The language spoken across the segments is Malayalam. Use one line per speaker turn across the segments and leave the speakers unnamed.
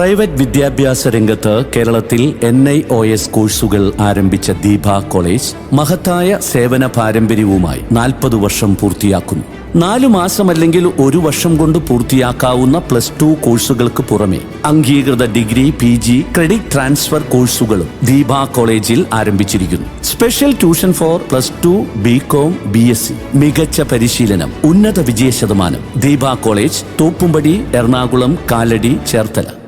പ്രൈവറ്റ് വിദ്യാഭ്യാസ രംഗത്ത് കേരളത്തിൽ എൻ ഐ ഒ എസ് കോഴ്സുകൾ ആരംഭിച്ച ദീപ കോളേജ് മഹത്തായ സേവന പാരമ്പര്യവുമായി നാൽപ്പത് വർഷം പൂർത്തിയാക്കുന്നു. നാലു മാസമല്ലെങ്കിൽ ഒരു വർഷം കൊണ്ട് പൂർത്തിയാക്കാവുന്ന പ്ലസ് ടു കോഴ്സുകൾക്ക് പുറമെ അംഗീകൃത degree P G credit transfer കോഴ്സുകളും ദീപ കോളേജിൽ ആരംഭിച്ചിരിക്കുന്നു. Special tuition for plus two B com B S C. മികച്ച പരിശീലനം ഉന്നത വിജയ ശതമാനം ദീപ കോളേജ് തോപ്പുംപടി എറണാകുളം കാലടി ചേർത്തല.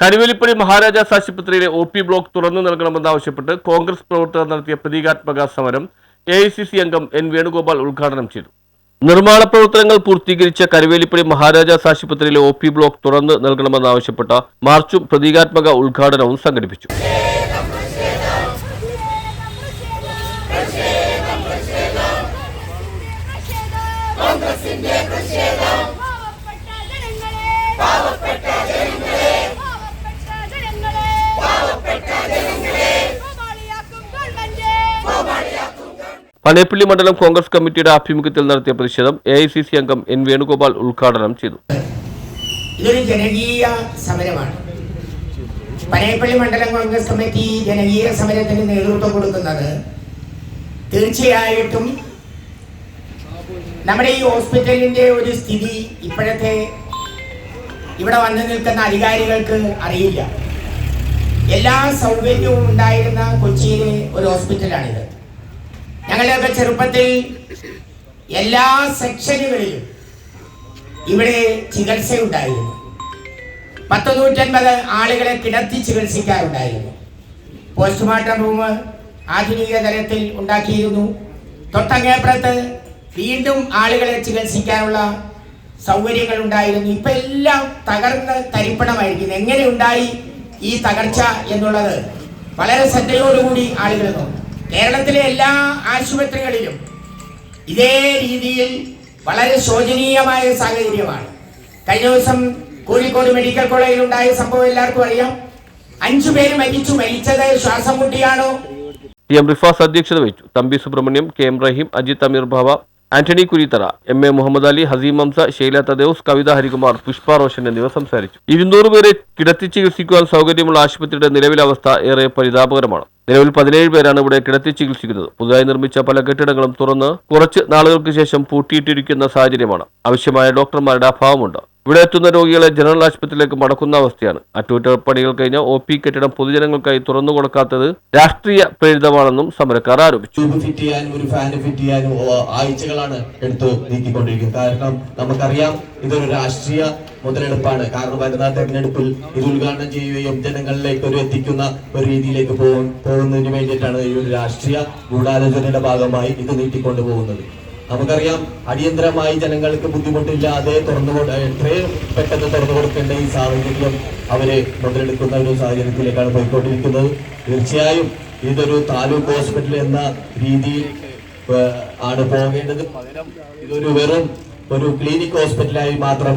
കരുവേലിപ്പടി മഹാരാജാസ് ആശുപത്രിയിലെ ഒ പി ബ്ലോക്ക് തുറന്നു നൽകണമെന്നാവശ്യപ്പെട്ട് കോൺഗ്രസ് പ്രവർത്തകർ നടത്തിയ പ്രതീകാത്മക സമരം എ ഐ സി സി അംഗം എൻ വേണുഗോപാൽ ഉദ്ഘാടനം ചെയ്തു. നിർമ്മാണ പ്രവർത്തനങ്ങൾ പൂർത്തീകരിച്ച കരുവേലിപ്പടി മഹാരാജാസ് ആശുപത്രിയിലെ ഒ പി ബ്ലോക്ക് തുറന്നു നൽകണമെന്നാവശ്യപ്പെട്ട മാർച്ചും പ്രതീകാത്മക ഉദ്ഘാടനവും സംഘടിപ്പിച്ചു.
പാവപ്പെട്ട
പനേപ്പള്ളി മണ്ഡലം കോൺഗ്രസ് കമ്മിറ്റിയുടെ ആഭിമുഖ്യത്തിൽ നടത്തിയ പ്രതിഷേധം എ ഐ സി സി അംഗം എൻ വേണുഗോപാൽ ഉദ്ഘാടനം ചെയ്തു.
ഇതൊരു ജനകീയ സമരമാണ്. പനയപ്പള്ളി മണ്ഡലം കോൺഗ്രസ് കമ്മിറ്റി ജനകീയ സമരത്തിന് നേതൃത്വം കൊടുക്കുന്നത് തീർച്ചയായിട്ടും നമ്മുടെ ഈ ഹോസ്പിറ്റലിന്റെ ഒരു സ്ഥിതി ഇപ്പോഴത്തെ ഇവിടെ വന്നു നിൽക്കുന്ന അധികാരികൾക്ക് അറിയില്ല. എല്ലാ സൗകര്യവും ഉണ്ടായിരുന്ന കൊച്ചിയിലെ ഒരു ഹോസ്പിറ്റലാണിത്. ഞങ്ങളുടെയൊക്കെ ചെറുപ്പത്തിൽ എല്ലാ സെക്ഷനുകളിലും ഇവിടെ ചികിത്സയുണ്ടായിരുന്നു. പത്ത് നൂറ്റൻപത് ആളുകളെ കിടത്തി ചികിത്സിക്കാറുണ്ടായിരുന്നു. പോസ്റ്റ്മോർട്ടം റൂം ആധുനിക തലത്തിൽ ഉണ്ടാക്കിയിരുന്നു. തൊട്ടങ്ങേപ്പുറത്ത് വീണ്ടും ആളുകളെ ചികിത്സിക്കാനുള്ള സൗകര്യങ്ങൾ ഉണ്ടായിരുന്നു ഇപ്പൊ എല്ലാം തകർന്ന് തരിപ്പണമായിരിക്കുന്നു. എങ്ങനെ ഉണ്ടായി ഈ തകർച്ച എന്നുള്ളത് വളരെ ശ്രദ്ധയോടുകൂടി ആളുകൾ നോക്കും കേരളത്തിലെ എല്ലാ ആശുപത്രികളിലും ഇതേ രീതിയിൽ വളരെ ശോചനീയമായ സാഹചര്യമാണ്. കഴിഞ്ഞ ദിവസം കോഴിക്കോട് മെഡിക്കൽ കോളേജിൽ ഉണ്ടായ സംഭവം എല്ലാവർക്കും അറിയാം. അഞ്ചു പേര് മരിച്ചു. മരിച്ചത് ശ്വാസം മുട്ടിയാണോ?
ടി എം റിഫാസ് അധ്യക്ഷത വഹിച്ചു. Thampi Subramaniam K M Rahim Ajith Ameer Baba Antony Kurithara M A Muhammad Ali Haseem Hamza Sheila Thadevus Kavitha Harikumar Pushpa Roshan എന്നിവർ സംസാരിച്ചു. ഇരുന്നൂറ് പേരെ കിടത്തി ചികിത്സിക്കുവാൻ സൗകര്യമുള്ള ആശുപത്രിയുടെ നിലവിലെ അവസ്ഥ ഏറെ പരിതാപകരമാണ്. നിലവിൽ പതിനേഴ് പേരാണ് ഇവിടെ കിടത്തി ചികിത്സിക്കുന്നത്. പുതുതായി നിർമ്മിച്ച പല കെട്ടിടങ്ങളും തുറന്ന് കുറച്ച് നാളുകൾക്ക് ശേഷം പൂട്ടിയിട്ടിരിക്കുന്ന സാഹചര്യമാണ്. ആവശ്യമായ ഡോക്ടർമാരുടെ അഭാവമുണ്ട്. ഇവിടെ എത്തുന്ന രോഗികളെ ജനറൽ ആശുപത്രിയിലേക്ക് മടക്കുന്ന അവസ്ഥയാണ്. അറ്റകുറ്റപ്പണികൾ കഴിഞ്ഞ ഒ പി കെട്ടിടം പൊതുജനങ്ങൾക്കായി തുറന്നു കൊടുക്കാത്തത് രാഷ്ട്രീയ പ്രേരിതമാണെന്നും സമരക്കാർ ആരോപിച്ചു.
ഫിറ്റ് ചെയ്യാനും ഒരു ഫാൻ ഫിറ്റ് ചെയ്യാനും ആഴ്ചകളാണ് എടുത്തു നീക്കിക്കൊണ്ടിരിക്കുന്നത്. കാരണം നമുക്കറിയാം ഇതൊരു രാഷ്ട്രീയ മുതലെടുപ്പാണ്. കാരണം വരുന്ന തെരഞ്ഞെടുപ്പിൽ ഇത് ഉദ്ഘാടനം ചെയ്യുകയും ജനങ്ങളിലേക്ക് ഒരു എത്തിക്കുന്ന ഒരു രീതിയിലേക്ക് പോകും പോകുന്നതിന് വേണ്ടിയിട്ടാണ് ഈ ഒരു രാഷ്ട്രീയ ഗൂഢാലോചനയുടെ ഭാഗമായി ഇത് നീട്ടിക്കൊണ്ടു പോകുന്നത് നമുക്കറിയാം അടിയന്തരമായി ജനങ്ങൾക്ക് ബുദ്ധിമുട്ടില്ലാതെ തുറന്നു എത്രയും പെട്ടെന്ന് തുറന്നു കൊടുക്കേണ്ട ഈ സാഹചര്യം അവരെ മുതലെടുക്കുന്ന ഒരു സാഹചര്യത്തിലേക്കാണ് പോയിക്കൊണ്ടിരിക്കുന്നത്. തീർച്ചയായും ഇതൊരു താലൂക്ക് ഹോസ്പിറ്റൽ എന്ന രീതിയിൽ ആണ് പോകേണ്ടത്. ഇതൊരു വെറും ഒരു ക്ലിനിക് ഹോസ്പിറ്റലായി മാത്രം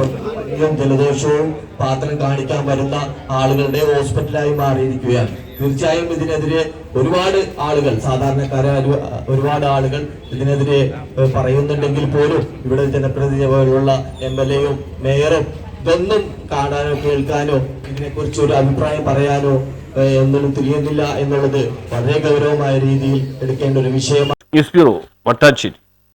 ജലദോഷവും പാത്രം കാണിക്കാൻ വരുന്ന ആളുകളുടെ ഹോസ്പിറ്റലായി മാറിയിരിക്കുകയാണ്. തീർച്ചയായും ഇതിനെതിരെ ഒരുപാട് ആളുകൾ സാധാരണക്കാരായ ഒരുപാട് ആളുകൾ ഇതിനെതിരെ പറയുന്നുണ്ടെങ്കിൽ പോലും ഇവിടെ ജനപ്രതിനിധി പോലുള്ള എം എൽ എയും മേയറും ഇതൊന്നും കാണാനോ കേൾക്കാനോ ഇതിനെക്കുറിച്ച് ഒരു അഭിപ്രായം പറയാനോ ഒന്നും തിരിയുന്നില്ല എന്നുള്ളത് വളരെ ഗൗരവമായ രീതിയിൽ എടുക്കേണ്ട ഒരു വിഷയമാണ്
ന്യൂസ് ബ്യൂറോ മട്ടാഞ്ചേരി